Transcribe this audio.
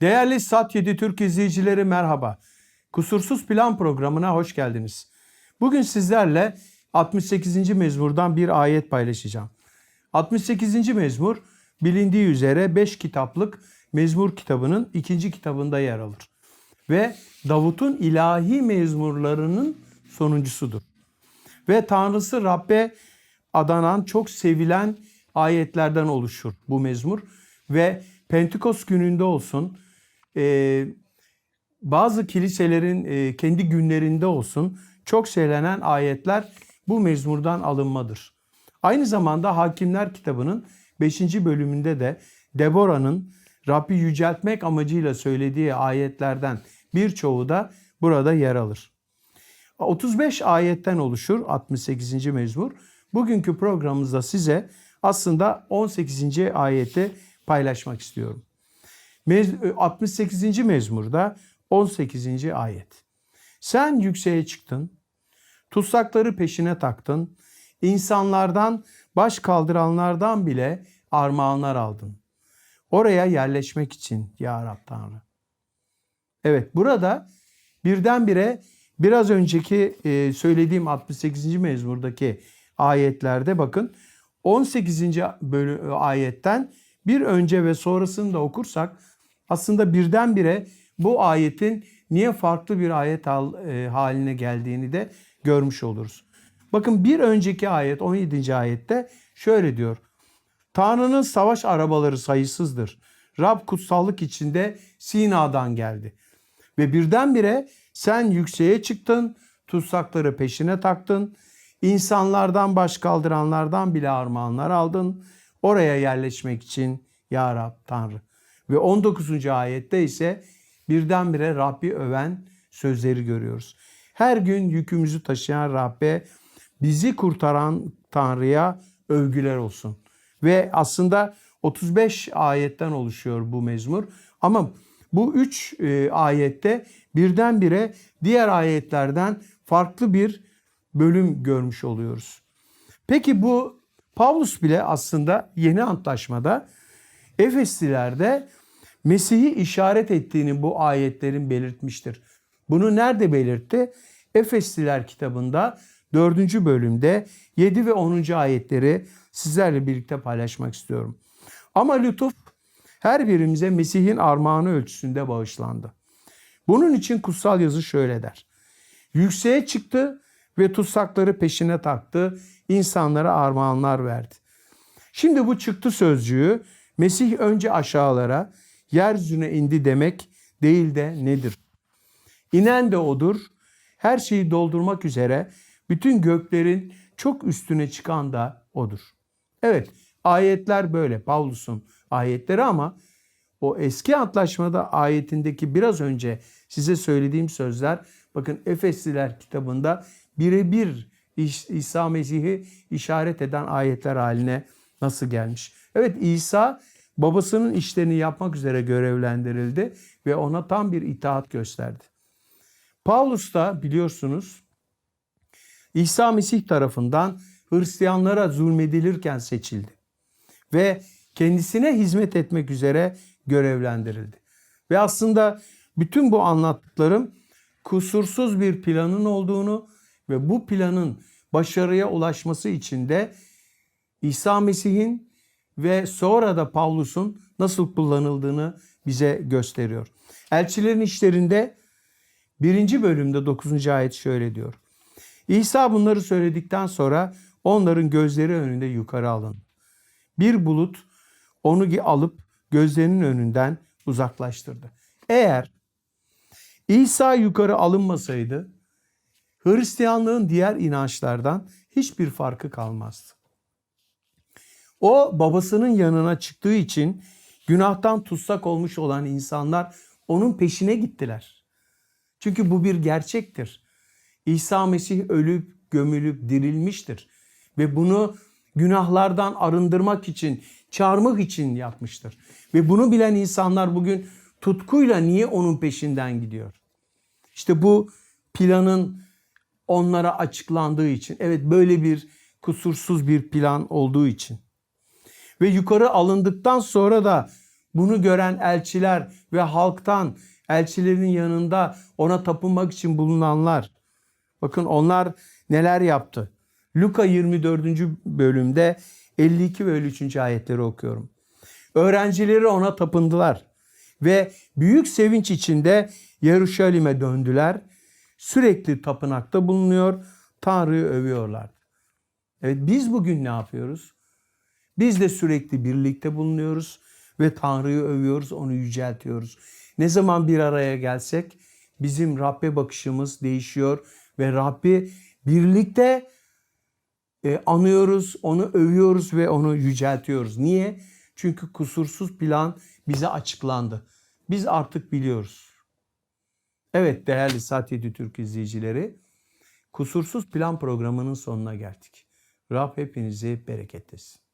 Değerli Sat 7 Türk izleyicileri merhaba. Kusursuz Plan programına hoş geldiniz. Bugün sizlerle 68. mezmurdan bir ayet paylaşacağım. 68. mezmur bilindiği üzere 5 kitaplık mezmur kitabının ikinci kitabında yer alır. Ve Davut'un ilahi mezmurlarının sonuncusudur. Ve Tanrısı Rabbe adanan çok sevilen ayetlerden oluşur bu mezmur. Ve Pentekost gününde olsun, e, bazı kiliselerin e, kendi günlerinde olsun çok söylenen ayetler bu mezmurdan alınmadır. Aynı zamanda Hakimler kitabının 5. bölümünde de Deborah'nın Rabbi yüceltmek amacıyla söylediği ayetlerden birçoğu da burada yer alır. 35 ayetten oluşur 68. mezmur. Bugünkü programımızda size aslında 18. ayeti paylaşmak istiyorum. Mez- 68. mezmurda 18. ayet. Sen yükseğe çıktın, tutsakları peşine taktın, insanlardan, baş kaldıranlardan bile armağanlar aldın. Oraya yerleşmek için ya Rab Tanrı. Evet burada birdenbire biraz önceki e, söylediğim 68. mezmurdaki ayetlerde bakın 18. bölü ayetten bir önce ve sonrasını da okursak aslında birdenbire bu ayetin niye farklı bir ayet e, haline geldiğini de görmüş oluruz. Bakın bir önceki ayet 17. ayette şöyle diyor. Tanrı'nın savaş arabaları sayısızdır. Rab kutsallık içinde Sina'dan geldi. Ve birdenbire sen yükseğe çıktın, tutsakları peşine taktın, insanlardan baş kaldıranlardan bile armağanlar aldın. Oraya yerleşmek için ya Rab Tanrı. Ve 19. ayette ise birdenbire Rabbi öven sözleri görüyoruz. Her gün yükümüzü taşıyan Rabbe, bizi kurtaran Tanrı'ya övgüler olsun. Ve aslında 35 ayetten oluşuyor bu mezmur. Ama bu üç e, ayette birdenbire diğer ayetlerden farklı bir bölüm görmüş oluyoruz. Peki bu Pavlus bile aslında yeni antlaşmada Efeslilerde Mesih'i işaret ettiğini bu ayetlerin belirtmiştir. Bunu nerede belirtti? Efesliler kitabında 4. bölümde 7 ve 10. ayetleri sizlerle birlikte paylaşmak istiyorum. Ama lütuf her birimize Mesih'in armağanı ölçüsünde bağışlandı. Bunun için kutsal yazı şöyle der. Yükseğe çıktı ve tutsakları peşine taktı, insanlara armağanlar verdi. Şimdi bu çıktı sözcüğü Mesih önce aşağılara, yeryüzüne indi demek değil de nedir? İnen de odur, her şeyi doldurmak üzere bütün göklerin çok üstüne çıkan da odur. Evet, ayetler böyle, Pavlus'un ayetleri ama o eski antlaşmada ayetindeki biraz önce size söylediğim sözler bakın Efesliler kitabında birebir İs- İsa Mesih'i işaret eden ayetler haline nasıl gelmiş. Evet İsa babasının işlerini yapmak üzere görevlendirildi ve ona tam bir itaat gösterdi. Paulus da biliyorsunuz İsa Mesih tarafından Hristiyanlara zulmedilirken seçildi ve kendisine hizmet etmek üzere görevlendirildi. Ve aslında bütün bu anlattıklarım kusursuz bir planın olduğunu ve bu planın başarıya ulaşması için de İsa Mesih'in ve sonra da Pavlus'un nasıl kullanıldığını bize gösteriyor. Elçilerin işlerinde birinci bölümde 9. ayet şöyle diyor. İsa bunları söyledikten sonra onların gözleri önünde yukarı alın. Bir bulut onu alıp gözlerinin önünden uzaklaştırdı. Eğer İsa yukarı alınmasaydı Hristiyanlığın diğer inançlardan hiçbir farkı kalmazdı. O babasının yanına çıktığı için günahtan tutsak olmuş olan insanlar onun peşine gittiler. Çünkü bu bir gerçektir. İsa Mesih ölüp gömülüp dirilmiştir ve bunu günahlardan arındırmak için, çağırmak için yapmıştır. Ve bunu bilen insanlar bugün tutkuyla niye onun peşinden gidiyor? İşte bu planın onlara açıklandığı için. Evet böyle bir kusursuz bir plan olduğu için. Ve yukarı alındıktan sonra da Bunu gören elçiler ve halktan elçilerin yanında ona tapınmak için bulunanlar. Bakın onlar neler yaptı. Luka 24. bölümde 52 ve 53. ayetleri okuyorum. Öğrencileri ona tapındılar ve büyük sevinç içinde Yeruşalim'e döndüler. Sürekli tapınakta bulunuyor, Tanrı'yı övüyorlar. Evet biz bugün ne yapıyoruz? Biz de sürekli birlikte bulunuyoruz ve Tanrı'yı övüyoruz, onu yüceltiyoruz. Ne zaman bir araya gelsek bizim Rabbe bakışımız değişiyor ve Rabbi birlikte e, anıyoruz, onu övüyoruz ve onu yüceltiyoruz. Niye? Çünkü kusursuz plan bize açıklandı. Biz artık biliyoruz. Evet değerli Saat 7 Türk izleyicileri, kusursuz plan programının sonuna geldik. Rab hepinizi bereketlesin.